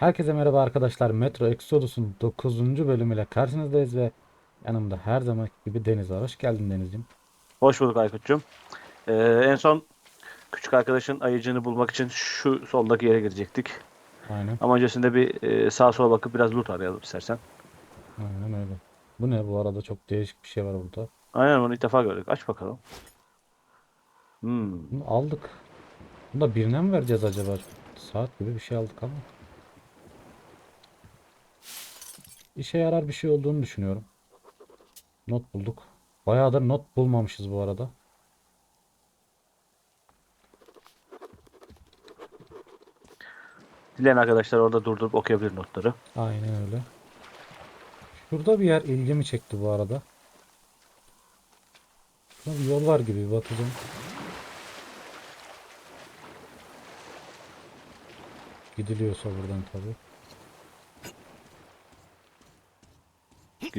Herkese merhaba arkadaşlar. Metro Exodus'un 9. bölümüyle karşınızdayız ve yanımda her zaman gibi Deniz var. Hoş geldin Deniz'ciğim. Hoş bulduk Aykut'cum. Ee, en son küçük arkadaşın ayıcığını bulmak için şu soldaki yere girecektik. Aynen. Ama öncesinde bir e, sağa sola bakıp biraz loot arayalım istersen. Aynen öyle. Bu ne bu arada çok değişik bir şey var burada. Aynen onu ilk defa gördük. Aç bakalım. Hmm. Bunu aldık. Bunu da birine mi vereceğiz acaba? Saat gibi bir şey aldık ama. İşe yarar bir şey olduğunu düşünüyorum. Not bulduk. Bayağıdır not bulmamışız bu arada. Dileyen arkadaşlar orada durdurup okuyabilir notları. Aynen öyle. Şurada bir yer ilgimi çekti bu arada. Şurada bir yol var gibi bakacağım. Gidiliyorsa buradan tabii.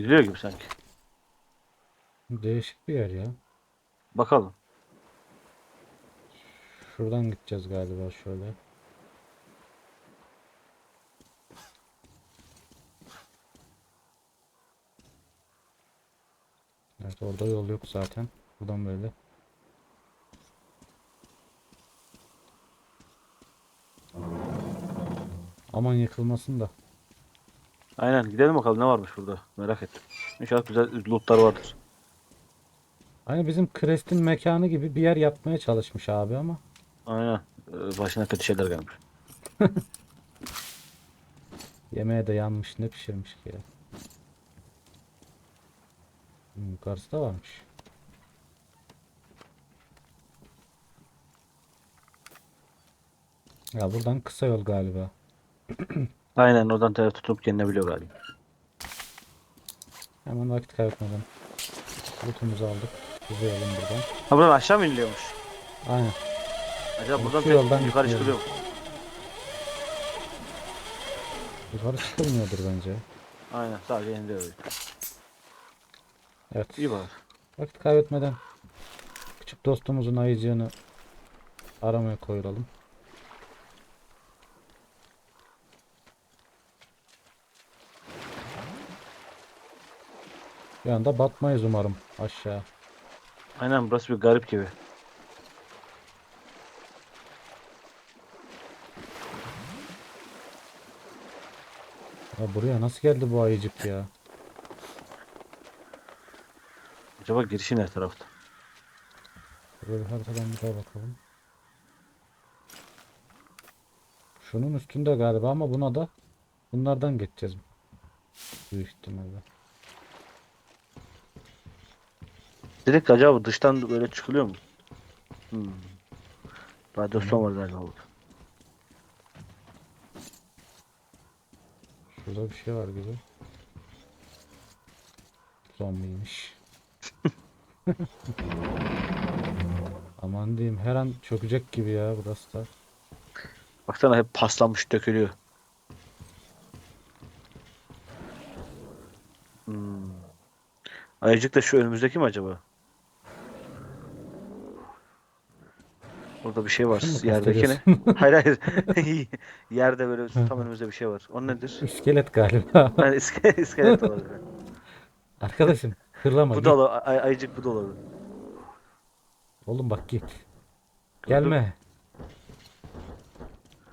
Gidiliyor gibi sanki. Değişik bir yer ya. Bakalım. Şuradan gideceğiz galiba şöyle. Evet orada yol yok zaten. Buradan böyle. Aman yıkılmasın da. Aynen gidelim bakalım ne varmış burada. Merak ettim. İnşallah güzel lootlar vardır. Hani bizim Crest'in mekanı gibi bir yer yapmaya çalışmış abi ama. Aynen. Ee, başına kötü şeyler gelmiş. Yemeğe de yanmış ne pişirmiş ki ya. Hmm, yukarısı da varmış. Ya buradan kısa yol galiba. Aynen oradan taraf tutup gelinebiliyor galiba. Hemen vakit kaybetmeden lootumuzu aldık. Uzayalım buradan. Ha buradan aşağı mı iniliyormuş? Aynen. Acaba buradan yoldan yukarı gitmiyor. çıkılıyor mu? Yukarı çıkılmıyordur bence. Aynen sadece iniliyor. Evet. İyi bak. Vakit kaybetmeden küçük dostumuzun ayıcığını aramaya koyulalım. Bir anda batmayız umarım aşağı. Aynen burası bir garip gibi. Ya buraya nasıl geldi bu ayıcık ya? Acaba girişi ne tarafta? Böyle haritadan bir daha bakalım. Şunun üstünde galiba ama buna da bunlardan geçeceğiz. Büyük ihtimalle. Direkt acaba dıştan böyle çıkılıyor mu? Hmm. Radyasyon var galiba burada. Şurada bir şey var gibi. Zombiymiş. Aman diyeyim her an çökecek gibi ya burası da. Baksana hep paslanmış dökülüyor. Hmm. Ayıcık da şu önümüzdeki mi acaba? Burada bir şey var. Yerdeki ne? Hayır hayır. Yerde böyle tam önümüzde bir şey var. O nedir? İskelet galiba. Yani iskelet, iskelet olabilir. Arkadaşım hırlama Bu da olabilir. Ay, ayıcık bu da olabilir. Oğlum bak git. Gelme.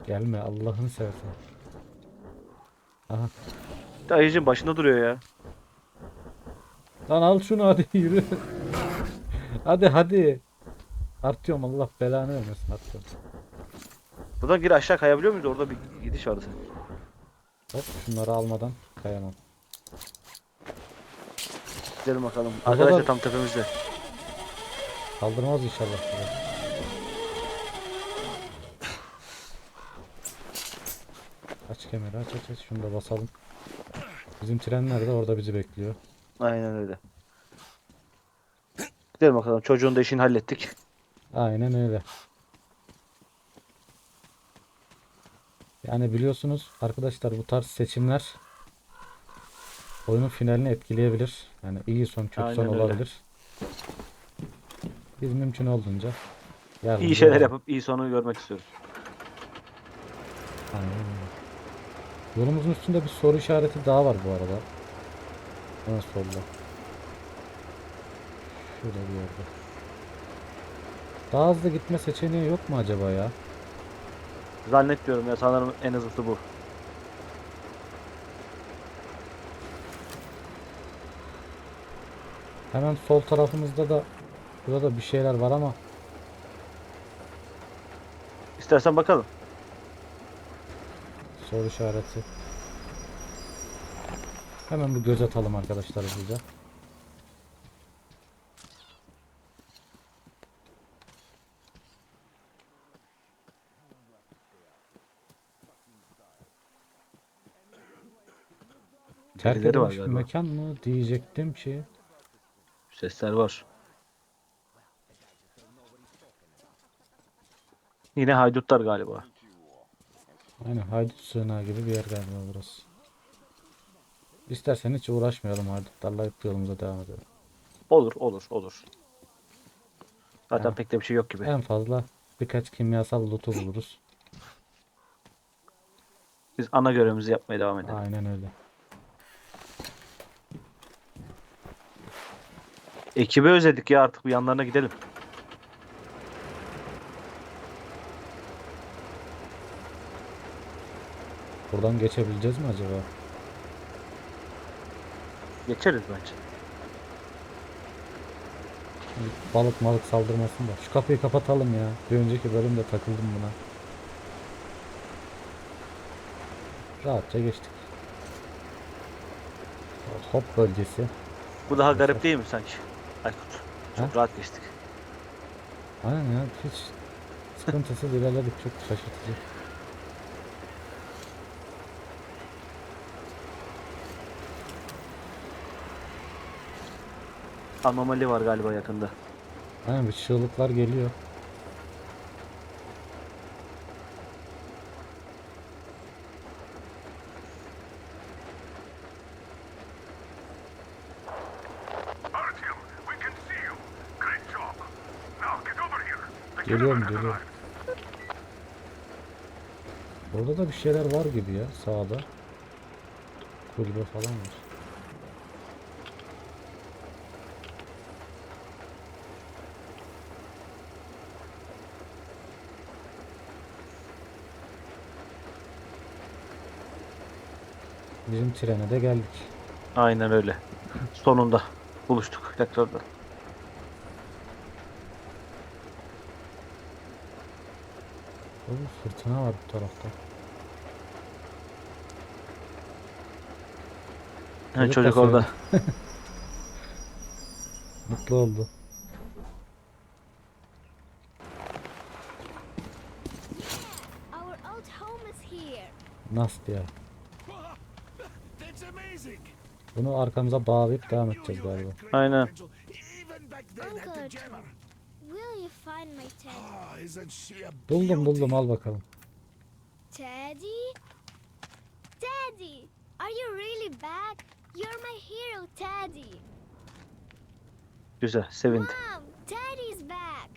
Gelme Allah'ını seversen. Aha. Bir de Ayıcığın başında duruyor ya. Lan al şunu hadi yürü. hadi hadi. Artıyorum Allah belanı vermesin artıyorum. Buradan geri aşağı kayabiliyor muyuz? Orada bir gidiş vardı. sanki. Hop şunları almadan kayamam. Gidelim bakalım. O Arkadaşlar kadar- tam tepemizde. Kaldırmaz inşallah. bizi. Aç kemeri aç aç aç şunu da basalım. Bizim trenler de orada bizi bekliyor. Aynen öyle. Gidelim bakalım. Çocuğun da işini hallettik. Aynen öyle. Yani biliyorsunuz arkadaşlar bu tarz seçimler oyunun finalini etkileyebilir. Yani iyi son kötü Aynen son öyle. olabilir. Biz mümkün olduğunca yardımcı İyi şeyler olalım. yapıp iyi sonu görmek istiyoruz. Aynen öyle. Yolumuzun üstünde bir soru işareti daha var bu arada. Hemen solda. Şurada bir yerde. Daha hızlı gitme seçeneği yok mu acaba ya? Zannetmiyorum ya sanırım en hızlısı bu. Hemen sol tarafımızda da burada bir şeyler var ama İstersen bakalım. soru işareti. Hemen bir göz atalım arkadaşlar hızlıca. Terk Birileri var edilmiş bir galiba. mekan mı diyecektim ki. Sesler var. Yine haydutlar galiba. Aynen haydut sığınağı gibi bir yer galiba burası. İstersen hiç uğraşmayalım haydutlarla hep yolumuza devam edelim. Olur olur olur. Zaten Ha. pek de bir şey yok gibi. En fazla birkaç kimyasal loot'u buluruz. Biz ana görevimizi yapmaya devam edelim. Aynen öyle. Ekibi özledik ya artık bir yanlarına gidelim. Buradan geçebileceğiz mi acaba? Geçeriz bence. Balık malık saldırmasın da. Şu kapıyı kapatalım ya. Bir önceki bölümde takıldım buna. Rahatça geçtik. Hop bölgesi. Bu daha garip değil mi sanki? Aykut. Çok Ha? rahat geçtik. Aynen ya hiç sıkıntısız ilerledik çok şaşırtıcı. Anomali var galiba yakında. Aynen bir çığlıklar geliyor. Artyom, we can see you. Great job. Now get over here. The Geliyorum geliyorum. Burada da bir şeyler var gibi ya sağda. Kulübe falan var. Bizim trene de geldik. Aynen öyle. Sonunda buluştuk tekrardan. Oo, fırtına var bu tarafta. Ha, Çocuk çocuk da orada. Mutlu oldu. Our old home is here. Nasıl ya? That's amazing. Bunu arkamıza bağlayıp devam edeceğiz galiba. Aynen. Even back then at the Uncle jammer. Will you find my teddy? Ah, isn't she a Buldum buldum al bakalım. Teddy? Teddy! Are you really back? You're my hero, Teddy. Güzel, sevindim. Mom, Teddy's back.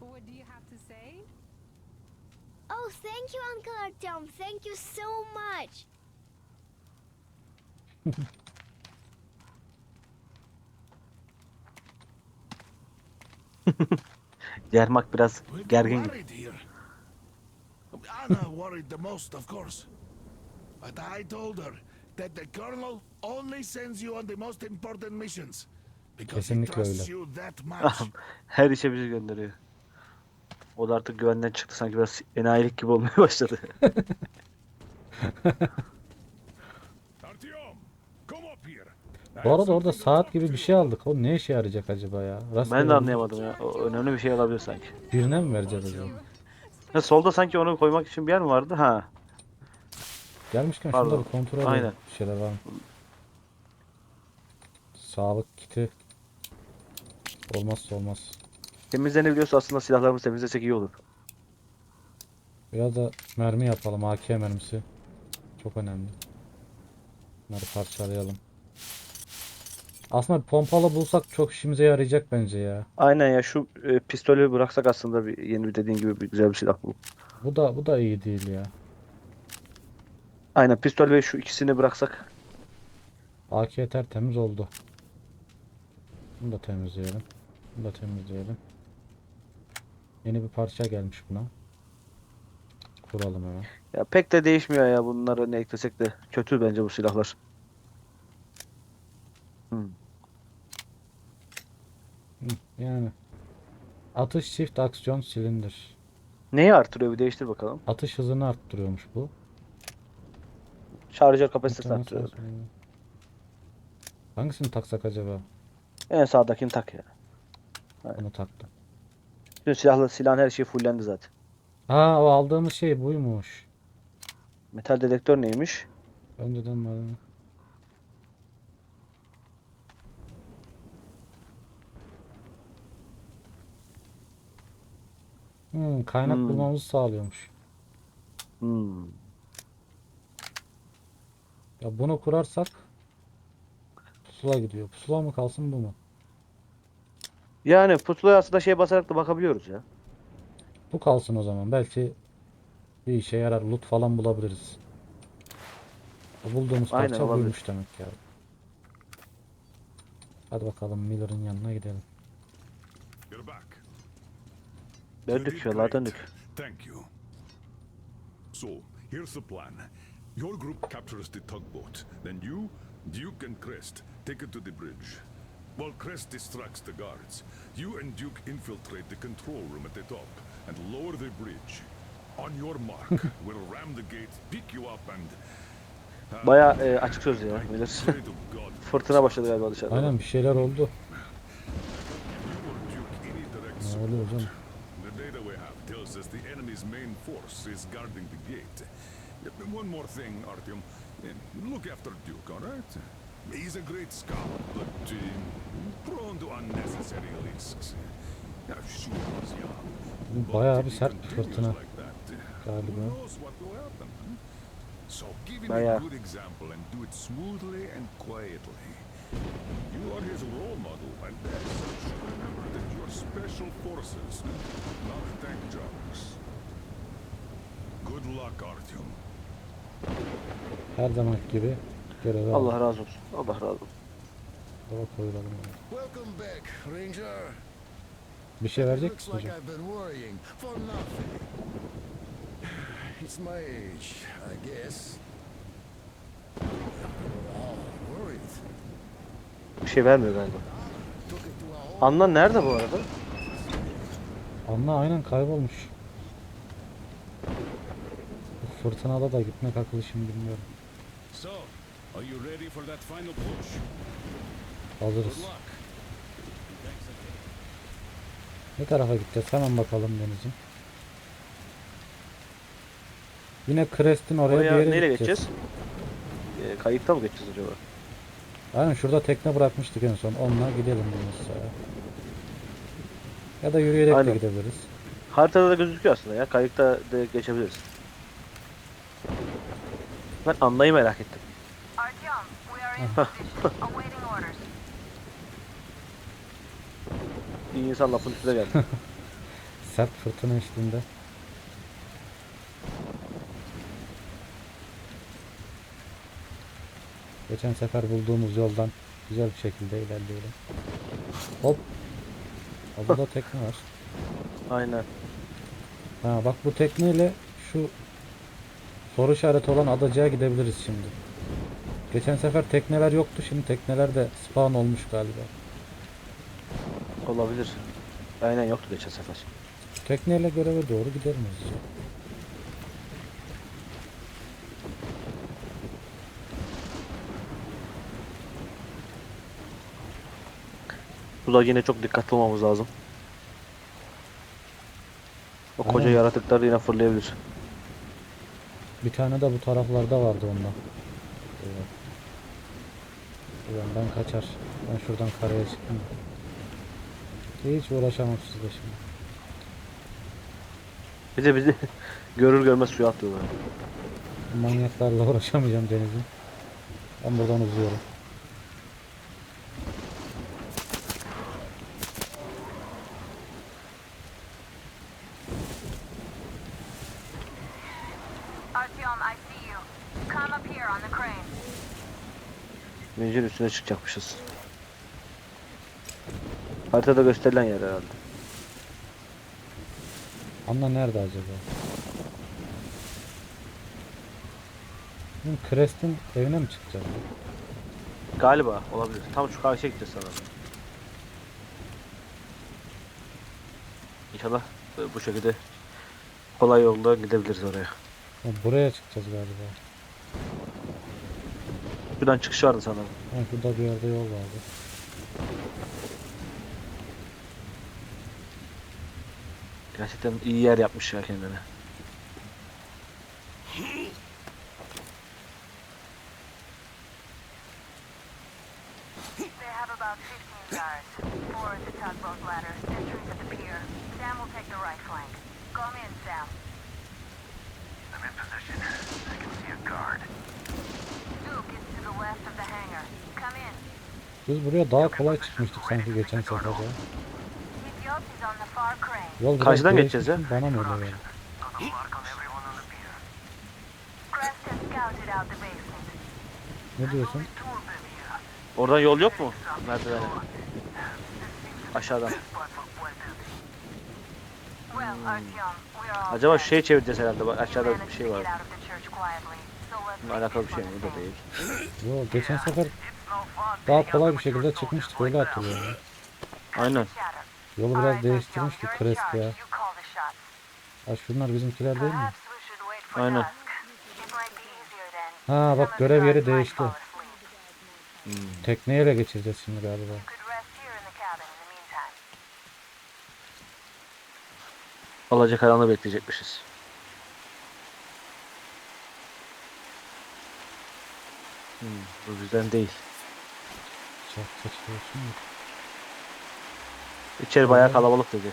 What do you have to say? Oh, thank you, Uncle Artyom. Thank you so much. Yermak biraz gergin gibi. Anna worried the most, of course. But I told her that the colonel only sends you on the most important missions. Because he Kesinlikle trusts öyle. you that much. Her işe bizi gönderiyor. O da artık güvenden çıktı sanki biraz enayilik gibi olmaya başladı. Artyom, come up here. Bu arada orada saat gibi bir şey aldık. O ne işe yarayacak acaba ya? Rastgele Ben de anlayamadım ya. O önemli bir şey olabilir sanki. Birine mi vereceğiz acaba? Solda sanki onu koymak için bir yer mi vardı? Ha. Gelmişken Pardon. şurada bir kontrol edelim. Aynen. Bir şeyler var mı? Sağlık kiti. Olmazsa olmaz. Temizlenebiliyorsa aslında silahlarımızı temizlesek iyi olur. Biraz da mermi yapalım. AK mermisi. Çok önemli. Bunları parçalayalım. Aslında pompalı bulsak çok işimize yarayacak bence ya. Aynen ya şu e, pistolü bıraksak aslında bir yeni bir dediğin gibi bir güzel bir silah bu. Bu da bu da iyi değil ya. Aynen pistol ve şu ikisini bıraksak. AK tertemiz oldu. Bunu da temizleyelim. Bunu da temizleyelim. Yeni bir parça gelmiş buna. Kuralım hemen. Ya pek de değişmiyor ya bunları ne eklesek de. Kötü bence bu silahlar. Hmm. Yani. Atış çift aksiyon silindir. Neyi artırıyor bir değiştir bakalım. Atış hızını arttırıyormuş bu. Şarjör sağ solda. Hangisini taksak acaba? En sağdakini tak ya. Bunu taktım. Bütün silahla silahın her şeyi fullendi zaten. Ha o aldığımız şey buymuş. Metal dedektör neymiş? Önceden var. Hmm, kaynak Hmm. bulmamızı sağlıyormuş. Hmm. Ya bunu kurarsak pusula gidiyor. Pusula mı kalsın bu mu? Yani pusulaya aslında şey basarak da bakabiliyoruz ya. Bu kalsın o zaman. Belki bir işe yarar. Loot falan bulabiliriz. Bulduğumuz Aynen, parça olabilir. buymuş demek ya. Hadi bakalım Miller'ın yanına gidelim. You're back. Yola great. döndük. Thank you. So, here's the plan. Your group captures the tugboat. Then you, Duke and Crest take it to the bridge. While Crest distracts the guards, you and Duke infiltrate the control room at the top and lower the bridge. On your mark, we'll ram the gate, pick you up and... Baya e, açık söz ya God Fırtına başladı galiba dışarıda. Aynen bir şeyler oldu. Ne oluyor hocam? The data we have tells us the enemy's main force is guarding the gate. One more thing, Artyom. Eh, Look after Duke, all right? He's a great scout, but uh, prone to unnecessary risks. Now, sure, he's young. Bayağı bir sert bir fırtına like that, galiba. Who knows what will happen? huh? So give him Bayağı. a good example and do it smoothly and quietly. You are his role model, and as are special forces, not tank jobbers. Good luck, Artyom. Her zaman gibi görevi Allah Allah. razı olsun. Allah razı olsun. koyulalım. Welcome back, Ranger. Bir şey verecek Looks misin like hocam? I've been worrying for nothing. It's my age, I guess. Bir şey vermiyor galiba. Took it to a whole Anlan nerede bu arada? Anla aynen kaybolmuş. Bu fırtınada da gitmek akıl işim bilmiyorum. So, are you ready for that final push? Again. Ne tarafa gideceğiz? Hemen bakalım Deniz'im. Yine Crest'in oraya bir Oraya yere neyle gideceğiz. geçeceğiz? E, kayıkta mı geçeceğiz acaba? Aynen şurada tekne bırakmıştık en son. Onunla gidelim Deniz sağa. Ya da yürüyerek Aynen. de gidebiliriz. Haritada da gözüküyor aslında ya. Kayıkta da geçebiliriz. Ben anlayı merak ettim. Bir insan lafın üstüne geldi. Sert fırtına eşliğinde. Geçen sefer bulduğumuz yoldan güzel bir şekilde ilerleyelim. Hop. Ha, burada tekne var. Aynen. Ha bak bu tekneyle şu soru işareti olan adacığa gidebiliriz şimdi. Geçen sefer tekneler yoktu. Şimdi tekneler de spawn olmuş galiba. Olabilir. Aynen yoktu geçen sefer. Tekneyle göreve doğru gidelim hızlıca. Burada yine çok dikkatli olmamız lazım. O koca Aynen. yaratıklar yine fırlayabilir. Bir tane de bu taraflarda vardı ondan. Evet. Ben kaçar. Ben şuradan karaya çıkayım. Hiç uğraşamam sizle şimdi. Bir de bizi görür görmez suya atlıyorlar. Bu Manyaklarla uğraşamayacağım denizin. Ben buradan uzuyorum. Artyom, I see you. Come up here on the crane. Vincin üstüne çıkacakmışız. Haritada gösterilen yer herhalde. Anla nerede acaba? Bizim Crest'in evine mi çıkacağız? Galiba olabilir. Tam şu karşıya gideceğiz sanırım. İnşallah e, bu şekilde kolay yolda gidebiliriz oraya. Buraya çıkacağız galiba. Şuradan çıkış vardı sanırım. Ha, şurada bir yerde yol vardı. Gerçekten iyi yer yapmış ya kendine. They have about 15 guards. Four at the tugboat ladder, sentries at the pier. Sam will take the right flank. Come in, Sam. I'm in position. I can see a guard. Duke is to the west of the hangar. Come in. Daha kolay çıkmıştık sanki geçen sefer ya. Yol biraz Karşıdan geçeceğiz ya. Bana mı öyle basement. Ne diyorsun? Oradan yol yok mu? Merdivene. Aşağıdan. All Acaba şey çevireceğiz herhalde. Bak aşağıda bir şey var. Bununla alakalı bir şey mi? Bu da değil. Yo geçen sefer daha kolay bir şekilde çıkmıştık öyle hatırlıyorum. Aynen. Yolu biraz right, değiştirmiş Artyom, bu you're in Crest charge. ya. You call the shots. Ha şunlar bizimkiler değil mi? Aynen. Ha bak görev yeri değişti. asleep. Tekneyle geçireceğiz şimdi galiba. Alacak karanlığı bekleyecekmişiz. Hmm, bu bizden değil. Çak çekiyorsun ya. İçeri bayağı kalabalık dedi.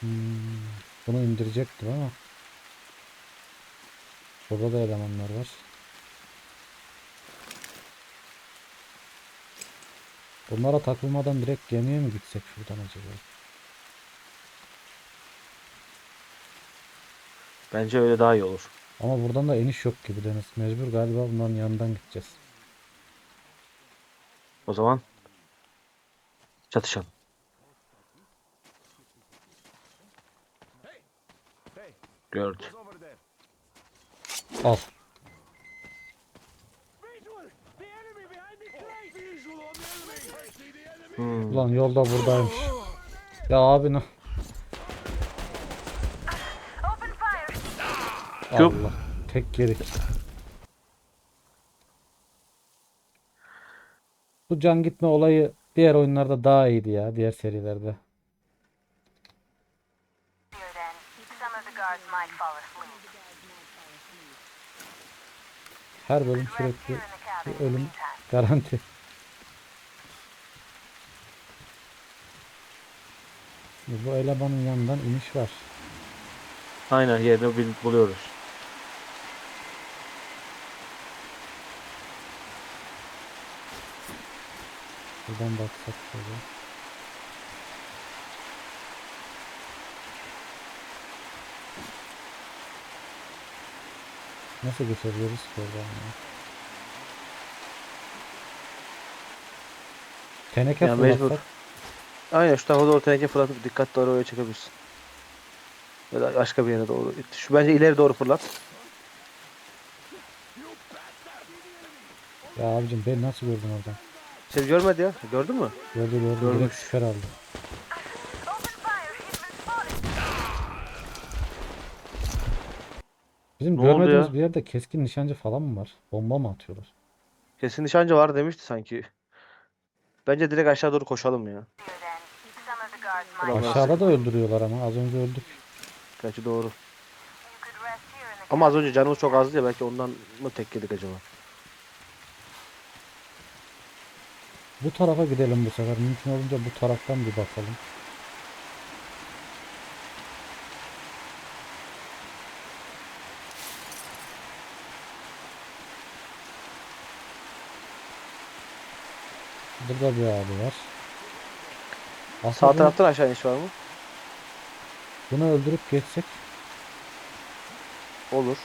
Hmm, bunu indirecektim ama. Burada da elemanlar var. Bunlara takılmadan direkt gemiye mi gitsek şuradan acaba? Bence öyle daha iyi olur. Ama buradan da iniş yok gibi Deniz. Mecbur galiba bunların yanından gideceğiz. O zaman çatışalım. Gördü. Al. Hmm. Ulan yolda buradaymış. Ya abi ne? Open fire! Yok. Allah. Tek geri. Bu can gitme olayı diğer oyunlarda daha iyiydi ya. Diğer serilerde. Her bölüm sürekli bir ölüm meantime. Bu elemanın yanından iniş var. Aynen yerini bil- buluyoruz. Buradan baksak şöyle. Nasıl geçebiliriz ki oradan ya? Teneke Ya mecbur. fırlatsak Aynen şu tarafa doğru teneke fırlatıp dikkatli oraya çekebilirsin. Ya da başka bir yere doğru. Şu bence ileri doğru fırlat. Ya abicim beni nasıl gördün oradan? Seni görmedi ya. Gördün mü? Gördü gördü Görmüş. şüpher aldı. Bizim Ne görmediğimiz bir yerde keskin nişancı falan mı var? Bomba mı atıyorlar? Kesin nişancı var demişti sanki. Bence direkt aşağı doğru koşalım ya. Bulamaz. Aşağıda da öldürüyorlar ama az önce öldük. Gerçi doğru. Ama az önce canımız çok azdı ya belki ondan mı tek yedik acaba? Bu tarafa gidelim bu sefer. Mümkün olunca bu taraftan bir bakalım. Burada bir abi var. Aslında Sağ taraftan aşağı iniş var mı? bunu öldürüp geçsek Olur.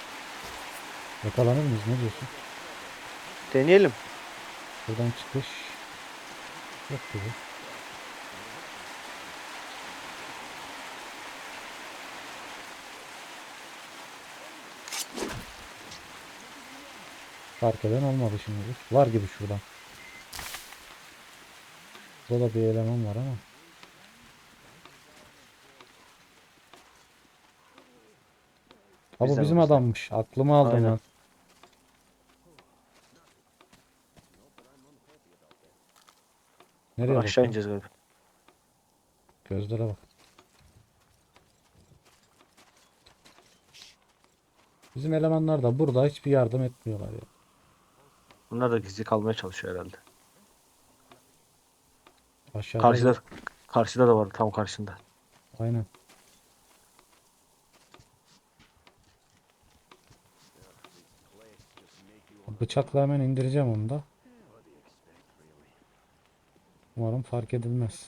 yakalanır mıyız? Ne diyorsun? Deneyelim. Buradan çıkış yok gibi. Fark eden olmadı şimdilik. Var gibi şuradan. Burada bir eleman var ama. Ha bu bizim olsun. adammış. Aklımı aldım Aynen. lan. Nereye Aşağı bakıyor? ineceğiz galiba. Gözlere bak. Bizim elemanlar da burada hiçbir yardım etmiyorlar ya. Bunlar da gizli kalmaya çalışıyor herhalde. Aşağıda Karşıda karşıda da var tam karşında. Aynen. Bıçakla hemen indireceğim onu da. Umarım fark edilmez.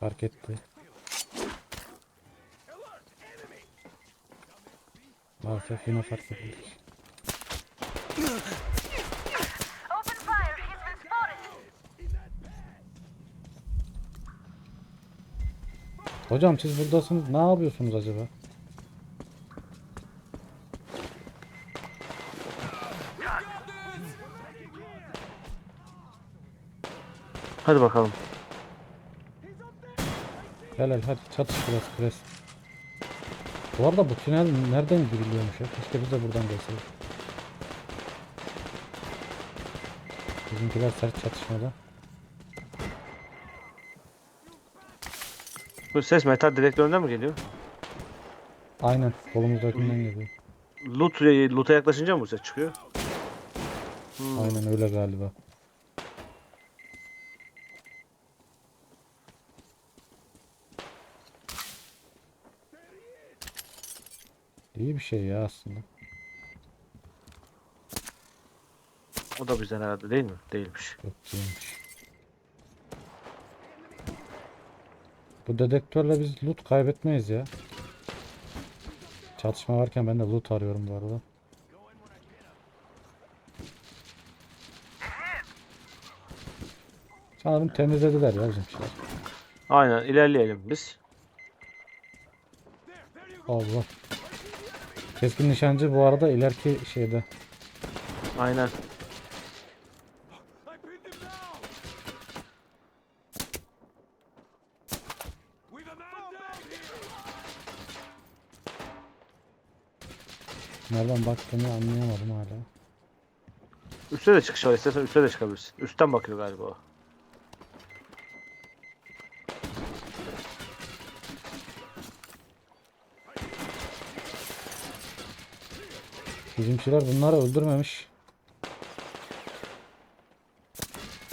Fark etti. Maalesef yine fark edildik. Hocam siz buradasınız. Ne yapıyorsunuz acaba? Hadi bakalım. Helal hadi çatış biraz pres. Bu arada bu tünel nereden giriliyormuş ya? Keşke biz de buradan gelseydik. Bizimkiler sert çatışmada. Bu ses metal dedektöründen mi geliyor? Aynen kolumuzdakinden geliyor. Loot, loot'a yaklaşınca mı bu ses çıkıyor? Aynen öyle galiba. İyi bir şey ya aslında. O da bizden herhalde değil mi? Değilmiş. Yok değilmiş. Bu dedektörle biz loot kaybetmeyiz ya. Çatışma varken ben de loot arıyorum bu arada. Sanırım temizlediler ya bizimkiler. Aynen ilerleyelim biz. Allah. Keskin nişancı bu arada ileriki şeyde. Aynen. Nereden baktığını anlayamadım hala. Üste de çıkış var. İstersen üste de çıkabilirsin. Üstten bakıyor galiba o. Bizimkiler bunları öldürmemiş.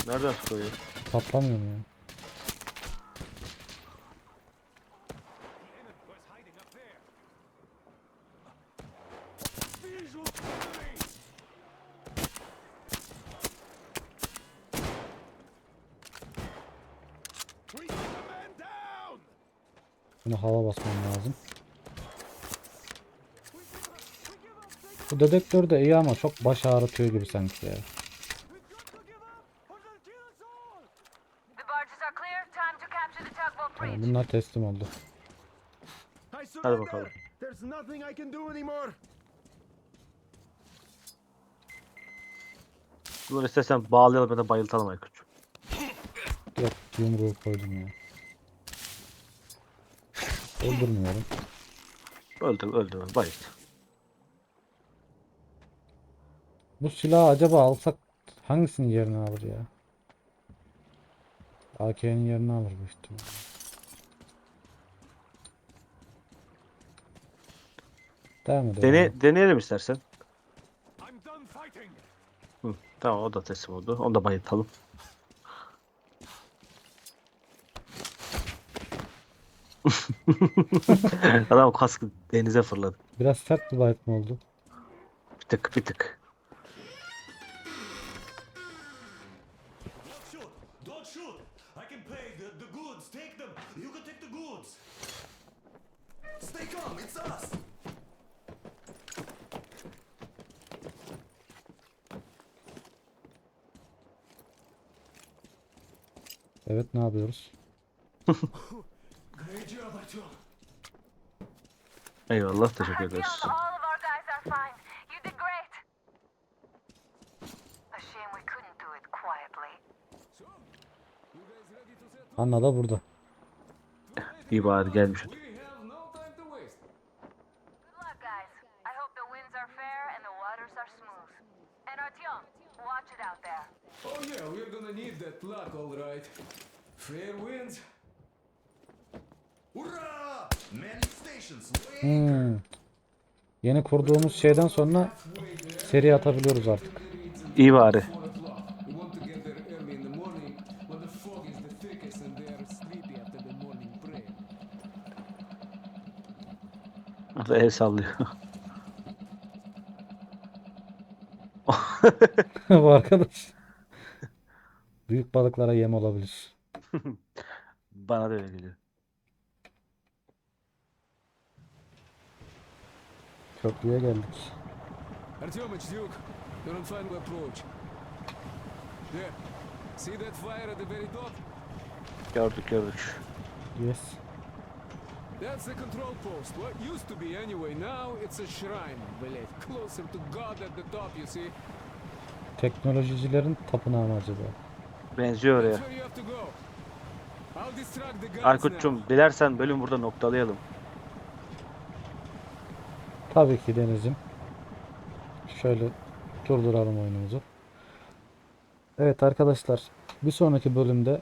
Nereden sıkıyor? Patlamıyor mu ya? Buna hava basmam lazım. Bu dedektör de iyi ama çok baş ağrıtıyor gibi sanki ya. Tamam, bunlar teslim oldu. Hadi bakalım. Bunu istersen bağlayalım ya da bayıltalım Aykut'cum. Yok yumruğu koydum ya. Öldürmüyorum. Öldür, öldür, bayılt. Bu silahı acaba alsak hangisinin yerini alır ya? AK'nin yerini alır bu ihtimal. Devam edelim. Dene, deneyelim istersen. Hı, tamam o da teslim oldu. Onu da bayıltalım. Adam kaskı denize fırladı. Biraz sert bir bayıltma oldu. Bir tık bir tık. We couldn't do it quietly. Anna da burada. İyi bari gelmiş. Oh yeah, we're gonna need that luck, all right. Fair winds. Hurrah! Many stations. Hmm. Yeni kurduğumuz şeyden sonra seri atabiliyoruz artık. İyi bari. Orada el sallıyor. Bu arkadaş. Büyük balıklara yem olabilir. Bana da öyle geliyor. Köprüye geldik. Artyom, it's Duke. You're on final approach. There. See that fire at the very top? Gördük gördük. Yes. That's the control post. What used to be anyway. Now it's a shrine, блядь. Closer to God at the top, you see. Teknolojicilerin tapınağı mı acaba? Benziyor That's Aykut'cum dilersen bölüm burada noktalayalım. Tabii ki Deniz'im. Şöyle durduralım oyunumuzu. Evet arkadaşlar bir sonraki bölümde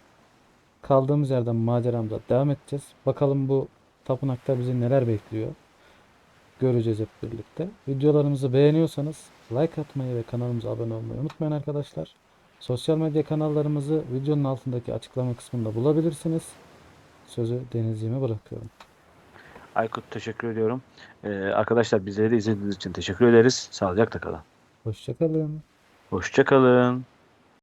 kaldığımız yerden maceramıza devam edeceğiz. Bakalım bu tapınakta bizi neler bekliyor. Göreceğiz hep birlikte. Videolarımızı beğeniyorsanız like atmayı ve kanalımıza abone olmayı unutmayın arkadaşlar. Sosyal medya kanallarımızı videonun altındaki açıklama kısmında bulabilirsiniz. Sözü Denizciğime bırakıyorum. Aykut teşekkür ediyorum. Ee, arkadaşlar bizleri de izlediğiniz için teşekkür ederiz. Sağlıcakla kalın. Hoşçakalın. Hoşça kalın.